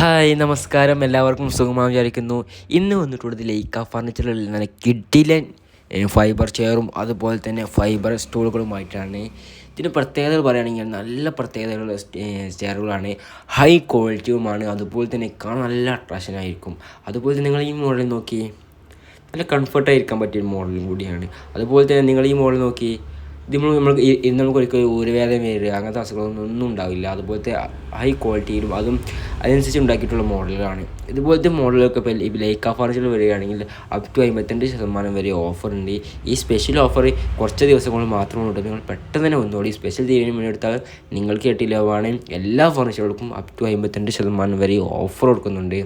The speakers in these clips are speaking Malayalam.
ഹായ് നമസ്കാരം. എല്ലാവർക്കും സുഖമായി വിചാരിക്കുന്നു. ഇന്ന് വന്നിട്ടുള്ളത് ലൈക്ക ഫർണിച്ചറിൽ നല്ല കിഡിലൻ ഫൈബർ ചെയറും അതുപോലെ തന്നെ ഫൈബർ സ്റ്റൂളുകളുമായിട്ടാണ് ഇതിന് പ്രത്യേകതകൾ പറയുകയാണെങ്കിൽ നല്ല പ്രത്യേകതകളുള്ള ചെയറുകളാണ്. ഹൈ ക്വാളിറ്റിയുമാണ് അതുപോലെ തന്നെ കാണാൻ നല്ല അട്രാക്ഷൻ ആയിരിക്കും. അതുപോലെ തന്നെ നിങ്ങൾ ഈ മോഡൽ നോക്കി നല്ല കംഫർട്ടായിരിക്കാൻ പറ്റിയ മോഡലും കൂടിയാണ്. അതുപോലെ തന്നെ നിങ്ങൾ ഈ മോഡൽ നോക്കി നമ്മൾ നമ്മൾ ഇന്ന് നമുക്ക് ഒരിക്കലും ഊരവേദന വരിക അങ്ങനത്തെ അസുഖങ്ങളൊന്നും ഒന്നും ഉണ്ടാവില്ല. അതുപോലത്തെ ഹൈ ക്വാളിറ്റിയിലും അതും അതിനനുസരിച്ച് ഉണ്ടാക്കിയിട്ടുള്ള മോഡലുകളാണ്. ഇതുപോലത്തെ മോഡലൊക്കെ ഇപ്പോൾ ഇപ്പോൾ ലൈക്ക ഫർണിച്ചർ വരികയാണെങ്കിൽ അപ് ടു അമ്പത്തിരണ്ട് ശതമാനം വരെ ഓഫർ ഉണ്ട്. ഈ സ്പെഷ്യൽ ഓഫർ കുറച്ച് ദിവസങ്ങൾ മാത്രമേ ഉള്ളൂ നിങ്ങൾ പെട്ടെന്ന് തന്നെ വന്നോളൂ. ഈ സ്പെഷ്യൽ തീരുമാനം മുന്നെടുത്താൽ നിങ്ങൾക്ക് എട്ടിലാവാണ് എല്ലാ ഫർണിച്ചറുകൾക്കും അപ് ടു അമ്പത്തിരണ്ട് ശതമാനം വരെ ഓഫർ കൊടുക്കുന്നുണ്ട്.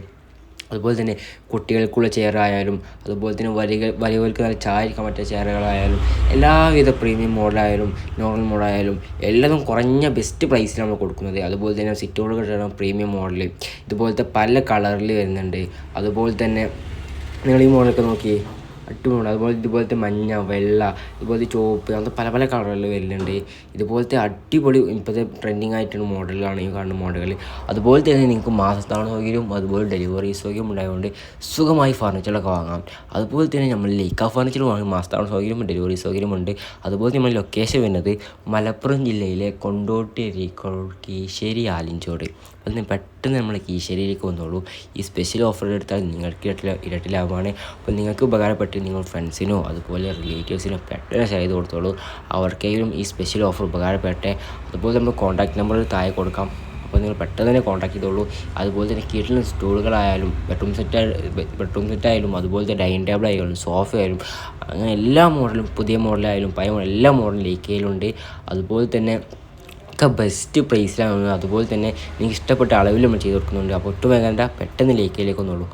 അതുപോലെ തന്നെ കുട്ടികൾക്കുള്ള ചെയറായാലും അതുപോലെ തന്നെ വലിയ വലിയവർക്ക് നല്ല ചായക്കാൻ പറ്റിയ ചെയറുകളായാലും എല്ലാവിധ പ്രീമിയം മോഡലായാലും നോർമൽ മോഡലായാലും എല്ലാതും കുറഞ്ഞ ബെസ്റ്റ് പ്രൈസിൽ നമ്മൾ കൊടുക്കുന്നത്. അതുപോലെ തന്നെ സിറ്റോട് കിട്ടണം പ്രീമിയം മോഡൽ ഇതുപോലത്തെ പല കളറിൽ വരുന്നുണ്ട്. അതുപോലെ തന്നെ നിങ്ങൾ ഈ മോഡലൊക്കെ നോക്കി അടിപൊളി അതുപോലെ ഇതുപോലത്തെ മഞ്ഞ വെള്ള ഇതുപോലത്തെ ചുവപ്പ് അങ്ങനത്തെ പല പല കളറുകളിൽ വരുന്നുണ്ട്. ഇതുപോലത്തെ അടിപൊളി ഇപ്പോഴത്തെ ട്രെൻഡിങ് ആയിട്ടുള്ള മോഡലാണ് ഈ കാണുന്ന മോഡലുകൾ. അതുപോലെ തന്നെ നിങ്ങൾക്ക് മാസത്താണ് സൗകര്യവും അതുപോലെ ഡെലിവറി സൗകര്യം ഉണ്ടായതുകൊണ്ട് സുഖമായി ഫർണിച്ചറൊക്കെ വാങ്ങാം. അതുപോലെ തന്നെ നമ്മൾ ലേക്ക ഫർണിച്ചർ വാങ്ങി മാസത്താണ് സൗകര്യം ഡെലിവറി സൗകര്യമുണ്ട് അതുപോലെ നമ്മൾ ലൊക്കേഷൻ വരുന്നത് മലപ്പുറം ജില്ലയിലെ കൊണ്ടോട്ടി കീശ്ശേരി ആലിഞ്ചോട് അതിന് പെട്ടെന്ന് നമ്മൾ കീശേരിയിലേക്ക് വന്നോളൂ. ഈ സ്പെഷ്യൽ ഓഫർ എടുത്താൽ നിങ്ങൾക്ക് ഇരട്ടി ഇരട്ടി ലാഭമാണ് അപ്പോൾ നിങ്ങൾക്ക് ഉപകാരപ്പെട്ട് നിങ്ങൾ ഫ്രണ്ട്സിനോ അതുപോലെ റിലേറ്റീവ്സിനോ പെട്ടെന്ന് ഷെയർ ചെയ്ത് കൊടുത്തോളൂ. അവർക്കെങ്കിലും ഈ സ്പെഷ്യൽ ഓഫർ ഉപകാരപ്പെട്ടെ അതുപോലെ നമ്മൾ കോൺടാക്ട് നമ്പർ താഴെ കൊടുക്കാം. അപ്പോൾ നിങ്ങൾ പെട്ടെന്ന് തന്നെ കോൺടാക്ട് ചെയ്തോളൂ. അതുപോലെ തന്നെ കീഴിൽ സ്റ്റൂളുകളായാലും ബെഡ്റൂം സെറ്റ് ബെഡ്റൂം സെറ്റ് അതുപോലെ തന്നെ ഡൈനിങ് ടേബിൾ ആയാലും സോഫ ആയാലും അങ്ങനെ എല്ലാ മോഡലും പുതിയ മോഡലായാലും പഴയ മോഡൽ എല്ലാ മോഡലും ലീക്കയിലുണ്ട് അതുപോലെ തന്നെ ഒക്കെ ബെസ്റ്റ് പ്രൈസിലാണ് അതുപോലെ തന്നെ നിങ്ങൾക്ക് ഇഷ്ടപ്പെട്ട അളവിൽ നമ്മൾ ചെയ്ത് കൊടുക്കുന്നുണ്ട്. അപ്പോൾ ഒട്ടും വേണ്ട പെട്ടെന്ന് ലേക്കിലേക്ക് വന്നോളൂ